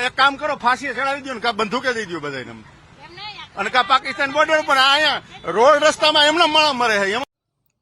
એક કામ કરો ફાંસી ચડાવી દો ને કા બંદૂકે દઈ દો બધાને અને કા પાકિસ્તાન બોર્ડર પર અહીંયા રોડ રસ્તામાં એમના માણસ મરે છે. એમાં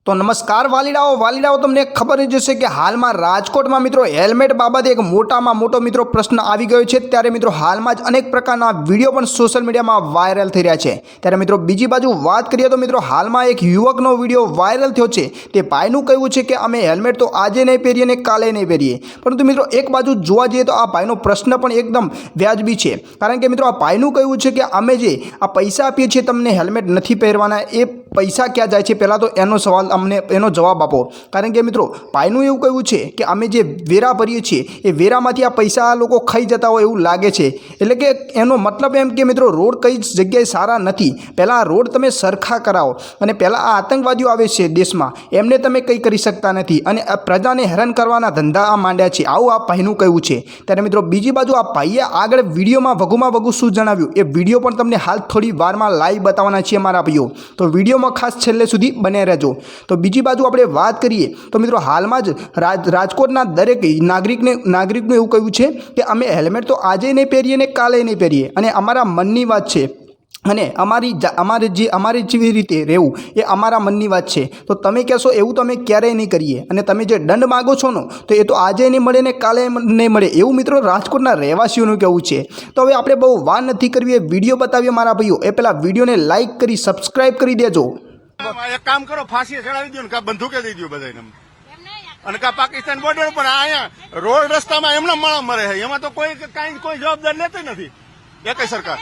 તો નમસ્કાર વાલીડાઓ વાલીડાઓ, તમને ખબર જ હશે કે હાલમાં રાજકોટમાં મિત્રો હેલ્મેટ બાબતે એક મોટામાં મોટો મિત્રો પ્રશ્ન આવી ગયો છે. ત્યારે મિત્રો હાલમાં જ અનેક પ્રકારના વીડિયો પણ સોશિયલ મીડિયામાં વાયરલ થઈ રહ્યા છે. ત્યારે મિત્રો બીજી બાજુ વાત કરીએ તો મિત્રો હાલમાં એક યુવકનો વીડિયો વાયરલ થયો છે. તે ભાઈનું કહેવું છે કે અમે હેલ્મેટ તો આજે નહીં પહેરીએ ને કાલે નહીં પહેરીએ. પરંતુ મિત્રો એક બાજુ જોવા જઈએ તો આ ભાઈનો પ્રશ્ન પણ એકદમ વ્યાજબી છે. કારણ કે મિત્રો આ ભાઈનું કહેવું છે કે અમે જે આ પૈસા આપીએ છીએ, તમને હેલ્મેટ નથી પહેરવાના, એ પૈસા ક્યાં જાય છે? પહેલાં તો એનો સવાલ અમને, એનો જવાબ આપો. કારણ કે મિત્રો, ભાઈનું એવું કહેવું છે કે અમે જે વેરા ભરીએ છીએ, એ વેરામાંથી આ પૈસા લોકો ખાઈ જતા હોય એવું લાગે છે. એટલે કે એનો મતલબ એમ કે મિત્રો, રોડ કઈ જગ્યાએ સારા નથી. પહેલાં રોડ તમે સરખા કરાવો. અને પહેલાં આ આતંકવાદીઓ આવે છે દેશમાં. એમને તમે કંઈ કરી શકતા નથી. અને પ્રજાને હેરાન કરવાના ધંધા આ માંડ્યા છે. આવું આ ભાઈનું કહેવું છે. ત્યારે મિત્રો, બીજી બાજુ આ ભાઈએ આગળ વિડીયોમાં વગુમાં વઘુ શું જણાવ્યું? એ વીડિયો પણ તમને હાલ થોડી વારમાં લાઈવ બતાવવાના છીએ મારા ભાઈઓ. તો વિડીયોમાં ખાસ છેલ્લે સુધી બને રહેજો. તો બીજી બાજુ આપણે વાત કરીએ, તો મિત્રો હાલમાં જ રાજ, રાજકોટના દરેક નાગરિકને, નાગરિકનું એવું કહ્યું છે કે અમે હેલ્મેટ તો આજે નહીં પહેરીએ ને કાલે નહીં પહેરીએ. અને અમારા મનની વાત છે અને અમારી અમારે જે, અમારે જેવી રીતે રહેવું એ અમારા મનની વાત છે. તો તમે કહેશો, એવું તમે ક્યારેય નહીં કરીએ. અને તમે જે દંડ માગો છો ને, તો એ તો આજે નહીં મળે ને કાલે નહીં મળે. એવું મિત્રો રાજકોટના રહેવાસીઓનું કહેવું છે. તો હવે આપણે બહુ વાર નથી કરવી, એ વીડિયો બતાવીએ મારા ભાઈઓ. એ પહેલાં વિડીયોને લાઇક કરી, સબસ્ક્રાઇબ કરી દેજો. એક કામ કરો ફાંસી ચડાવી દો ને કા બંધુકે દઈ દો બધાને અને કા પાકિસ્તાન બોર્ડર પર અહીંયા રોડ રસ્તામાં એમના માણસ મરે છે. એમાં તો કોઈ, કાંઈ, કોઈ જવાબદાર લેતી નથી. એક સરકાર.